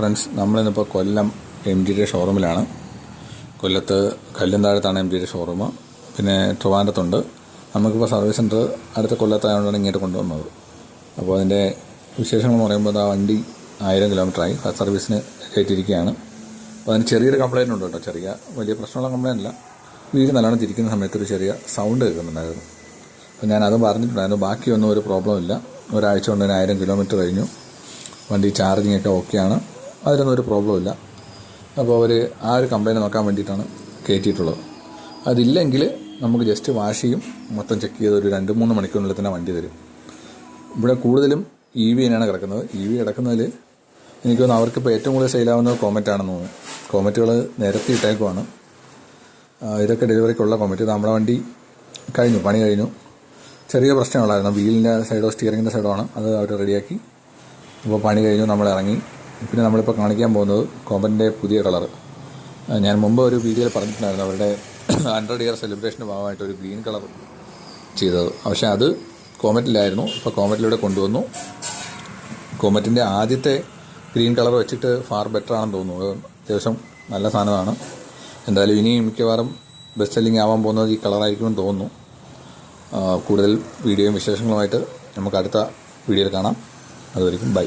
Friends നമ്മളിന്നിപ്പോൾ കൊല്ലം M ജിയുടെ ഷോറൂമിലാണ് കൊല്ലത്ത് കല്ലുംതാഴത്താണ് M ജിയുടെ ഷോറൂം പിന്നെ ട്രിവാൻഡത്തുണ്ട് നമുക്കിപ്പോൾ സർവീസ് സെന്റർ അടുത്ത കൊല്ലത്തായതുകൊണ്ടാണ് ഇങ്ങോട്ട് കൊണ്ടുവന്നത്. അപ്പോൾ അതിന്റെ വിശേഷങ്ങൾ എന്ന് പറയുമ്പോൾ ആ വണ്ടി ആയിരം കിലോമീറ്ററായി സർവീസിന് കയറ്റിയിരിക്കുകയാണ്. അപ്പോൾ അതിന് ചെറിയൊരു കംപ്ലയിന്റ് ഉണ്ട് കേട്ടോ. ചെറിയ വലിയ പ്രശ്നമുള്ള കംപ്ലയിന്റ് അല്ല. വീട് നല്ലോണം തിരിക്കുന്ന സമയത്ത് ഒരു ചെറിയ സൗണ്ട് കേൾക്കുന്നുണ്ടായിരുന്നു. അപ്പോൾ ഞാൻ അത് പറഞ്ഞിട്ടുണ്ടായിരുന്നു. ബാക്കിയൊന്നും ഒരു പ്രോബ്ലം ഇല്ല. ഒരാഴ്ച കൊണ്ട് തന്നെ ആയിരം കിലോമീറ്റർ കഴിഞ്ഞു. വണ്ടി ചാർജിങ് ഒക്കെ ഓക്കെയാണ് അതിലൊന്നും ഒരു പ്രോബ്ലം ഇല്ല. അപ്പോൾ അവർ ആ ഒരു കംപ്ലയിന്റ് നോക്കാൻ വേണ്ടിയിട്ടാണ് കയറ്റിയിട്ടുള്ളത്. അതില്ലെങ്കിൽ നമുക്ക് ജസ്റ്റ് വാഷ് ചെയ്യും മൊത്തം ചെക്ക് ചെയ്ത് ഒരു രണ്ട് മൂന്ന് മണിക്കൂറിനുള്ളിൽ തന്നെ വണ്ടി തരും ഇവിടെ കൂടുതലും ഇ വി തന്നെയാണ് കിടക്കുന്നത്. ഇ വി കിടക്കുന്നതിൽ എനിക്ക് തോന്നുന്നു അവർക്കിപ്പോൾ ഏറ്റവും കൂടുതൽ സെയിലാവുന്നത് കോമറ്റ് ആണെന്ന് തോന്നുന്നു. കോമറ്റുകൾ നിരത്തി ഇട്ടേക്കുവാണ്. ഇതൊക്കെ ഡെലിവറിക്കുള്ള കോമറ്റ് നമ്മുടെ വണ്ടി കഴിഞ്ഞു പണി കഴിഞ്ഞു. ചെറിയ പ്രശ്നമുള്ളായിരുന്നു വീലിന്റെ സൈഡോ സ്റ്റിയറിങ്ങിന്റെ സൈഡോ ആണ് അത് അവർ റെഡിയാക്കി അപ്പോൾ പണി കഴിഞ്ഞു നമ്മൾ ഇറങ്ങി. പിന്നെ നമ്മളിപ്പോൾ കാണിക്കാൻ പോകുന്നത് കോമ്പന്റെ പുതിയ കളർ ഞാൻ മുമ്പ് ഒരു വീഡിയോയിൽ പറഞ്ഞിട്ടുണ്ടായിരുന്നു അവരുടെ ഹൺഡ്രഡ് ഇയർ സെലിബ്രേഷന്റെ ഭാഗമായിട്ട് ഒരു ഗ്രീൻ കളർ ചെയ്തത്. പക്ഷേ അത് കോമറ്റിലായിരുന്നു. ഇപ്പോൾ കോമറ്റിലൂടെ കൊണ്ടുവന്നു. കോമറ്റിന്റെ ആദ്യത്തെ ഗ്രീൻ കളർ വെച്ചിട്ട് ഫാർ ബെറ്റർ ആണെന്ന് തോന്നുന്നു. അത് അത്യാവശ്യം നല്ല സാധനമാണ്. എന്തായാലും ഇനിയും മിക്കവാറും ബെസ്റ്റ് സെല്ലിംഗ് ആവാൻ പോകുന്നത് ഈ കളറായിരിക്കുമെന്ന് തോന്നുന്നു. കൂടുതൽ വീഡിയോയും വിശേഷങ്ങളുമായിട്ട് നമുക്ക് അടുത്ത വീഡിയോയിൽ കാണാം. അതുവരെയും ബൈ